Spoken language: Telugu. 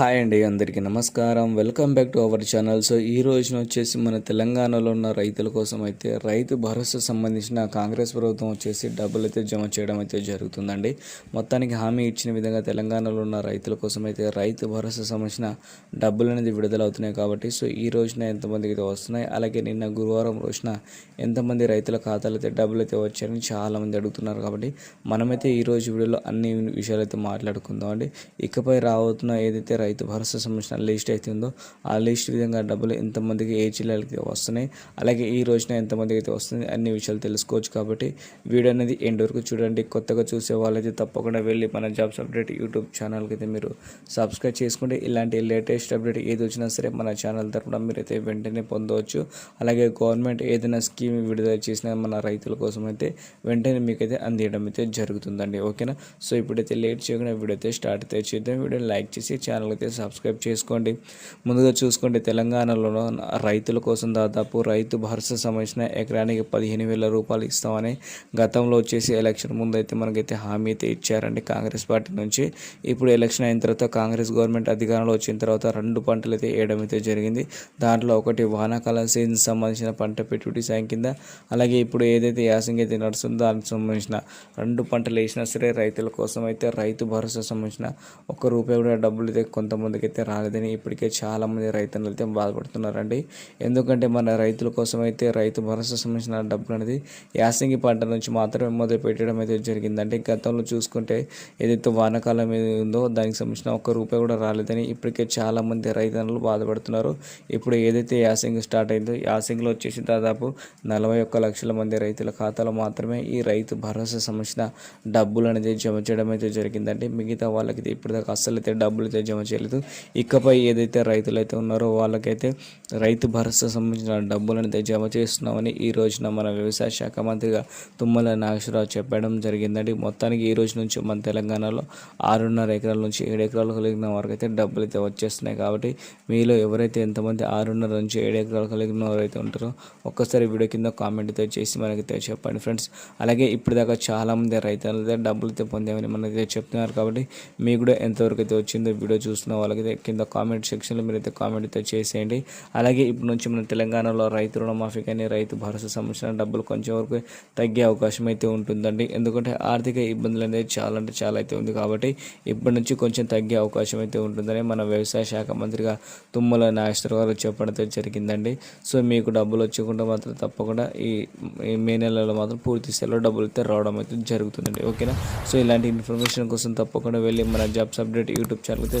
హాయ్ అండి అందరికీ నమస్కారం. Welcome back to our channel. So ఈ రోజున వచ్చేసి మన తెలంగాణలో ఉన్న రైతుల కోసం అయితే రైతు భరోసా సంబంధించిన కాంగ్రెస్ ప్రభుత్వం వచ్చేసి డబ్బులు అయితే జమ చేయడం అయితే జరుగుతుందండి. మొత్తానికి హామీ ఇచ్చిన విధంగా తెలంగాణలో ఉన్న రైతుల కోసం అయితే రైతు భరోసా సంబంధించిన డబ్బులు అనేది విడుదల అవుతున్నాయి కాబట్టి సో ఈ రోజున ఎంతమందికి అయితే వస్తున్నాయి? అలాగే నిన్న గురువారం రోజున ఎంతమంది రైతుల ఖాతాలు అయితే డబ్బులు అయితే వచ్చాయని చాలామంది అడుగుతున్నారు కాబట్టి మనమైతే ఈ రోజు వీడియోలో అన్ని విషయాలు అయితే మాట్లాడుకుందాం అండి. ఇకపై రాబోతున్న ఏదైతే రైతు భరోసా సంబంధించిన లిస్ట్ అయితే ఉందో ఆ లిస్ట్ విధంగా డబ్బులు ఎంతమందికి ఏ జిల్లాలకి వస్తున్నాయి అలాగే ఈ రోజున ఎంతమందికి అయితే వస్తుంది అన్ని విషయాలు తెలుసుకోవచ్చు కాబట్టి వీడియో అనేది ఎండ్ వరకు చూడండి. కొత్తగా చూసే వాళ్ళైతే తప్పకుండా వెళ్ళి మన జాబ్స్ అప్డేట్ యూట్యూబ్ ఛానల్కి అయితే మీరు సబ్స్క్రైబ్ చేసుకుంటే ఇలాంటి లేటెస్ట్ అప్డేట్ ఏది వచ్చినా సరే మన ఛానల్ తరఫున మీరైతే వెంటనే పొందవచ్చు. అలాగే గవర్నమెంట్ ఏదైనా స్కీమ్ విడుదల చేసిన మన రైతుల కోసం అయితే వెంటనే మీకైతే అందియడం అయితే జరుగుతుందండి. ఓకేనా? సో ఇప్పుడైతే లేట్ చేయకుండా వీడియో అయితే స్టార్ట్ అయితే చేద్దాం. వీడియో లైక్ చేసి ఛానల్ అయితే సబ్స్క్రైబ్ చేసుకోండి. ముందుగా చూసుకోండి తెలంగాణలో రైతుల కోసం దాదాపు రైతు భరోసా సంబంధించిన ఎకరానికి పదిహేను వేల రూపాయలు ఇస్తామని గతంలో వచ్చేసి ఎలక్షన్ ముందు అయితే మనకైతే హామీ అయితే ఇచ్చారండి కాంగ్రెస్ పార్టీ నుంచి. ఇప్పుడు ఎలక్షన్ అయిన తర్వాత కాంగ్రెస్ గవర్నమెంట్ అధికారంలో వచ్చిన తర్వాత రెండు పంటలు అయితే వేయడం అయితే జరిగింది. దాంట్లో ఒకటి వానాకాలం సీజన్ సంబంధించిన పంట పెట్టుబడి సాయం కింద అలాగే ఇప్పుడు ఏదైతే యాసంగి అయితే నడుస్తుందో దానికి సంబంధించిన రెండు పంటలు వేసినా సరే రైతుల కోసం అయితే రైతు భరోసా సంబంధించిన ఒక్క రూపాయి కూడా డబ్బులు అయితే కొంతమందికి అయితే రాలేదని ఇప్పటికే చాలామంది రైతులు అయితే బాధపడుతున్నారండి. ఎందుకంటే మన రైతుల కోసం అయితే రైతు భరోసా సంబంధించిన డబ్బులు అనేది యాసంగి పంట నుంచి మాత్రమే మొదలు పెట్టడం అయితే జరిగిందంటే గతంలో చూసుకుంటే ఏదైతే వానాకాలం ఏది ఉందో దానికి సంబంధించిన ఒక్క రూపాయి కూడా రాలేదని ఇప్పటికే చాలామంది రైతన్నులు బాధపడుతున్నారు. ఇప్పుడు ఏదైతే యాసంగి స్టార్ట్ అయిందో యాసంగిలో వచ్చేసి దాదాపు నలభై ఒక్క లక్షల మంది రైతుల ఖాతాలో మాత్రమే ఈ రైతు భరోసా సంబంధించిన డబ్బులు అనేది జమ చేయడం అయితే జరిగిందంటే మిగతా వాళ్ళకి ఇప్పటిదాకా అస్సలు అయితే డబ్బులు అయితే జమ చేయలేదు. ఇకపై ఏదైతే రైతులు అయితే ఉన్నారో వాళ్ళకైతే రైతు భరోసా సంబంధించిన డబ్బులను అయితే జమ చేస్తున్నామని ఈ రోజున మన వ్యవసాయ శాఖ మంత్రిగా తుమ్మల నాగేశ్వరరావు చెప్పడం జరిగిందండి. మొత్తానికి ఈ రోజు నుంచి మన తెలంగాణలో ఆరున్నర ఎకరాల నుంచి ఏడు ఎకరాలు కలిగిన వారికి అయితే డబ్బులు అయితే వచ్చేస్తున్నాయి కాబట్టి మీలో ఎవరైతే ఎంతమంది ఆరున్నర నుంచి ఏడు ఎకరాలు కలిగిన వారైతే ఉంటారో ఒక్కసారి వీడియో కింద కామెంట్ అయితే చేసి మనకైతే చెప్పండి ఫ్రెండ్స్. అలాగే ఇప్పటిదాకా దాకా చాలామంది రైతులు అయితే డబ్బులు అయితే పొందామని మనకైతే చెప్తున్నారు కాబట్టి మీకు కూడా ఎంతవరకు అయితే వచ్చిందో వీడియో చూస్తున్న వాళ్ళకైతే కింద కామెంట్ సెక్షన్లో మీరైతే కామెంట్ అయితే చేసేయండి. అలాగే ఇప్పుడు నుంచి మన తెలంగాణలో రైతు రుణమాఫీ కానీ రైతు భరోసా సంబంధించిన డబ్బులు కొంచెం వరకు తగ్గే అవకాశం అయితే ఉంటుందండి. ఎందుకంటే ఆర్థిక ఇబ్బందులు అనేది చాలా అంటే చాలా అయితే ఉంది కాబట్టి ఇప్పటి నుంచి కొంచెం తగ్గే అవకాశం అయితే ఉంటుందని మన వ్యవసాయ శాఖ మంత్రిగా తుమ్మల నాగేశ్వర గారు చెప్పడం జరిగిందండి. సో మీకు డబ్బులు వచ్చకుండా మాత్రం తప్పకుండా ఈ మే నెలలో మాత్రం పూర్తి స్థాయిలో డబ్బులు అయితే రావడం అయితే జరుగుతుందండి. ఓకేనా? సో ఇలాంటి ఇన్ఫర్మేషన్ కోసం తప్పకుండా వెళ్ళి మన జాబ్స్ అప్డేట్ యూట్యూబ్ ఛానల్ అయితే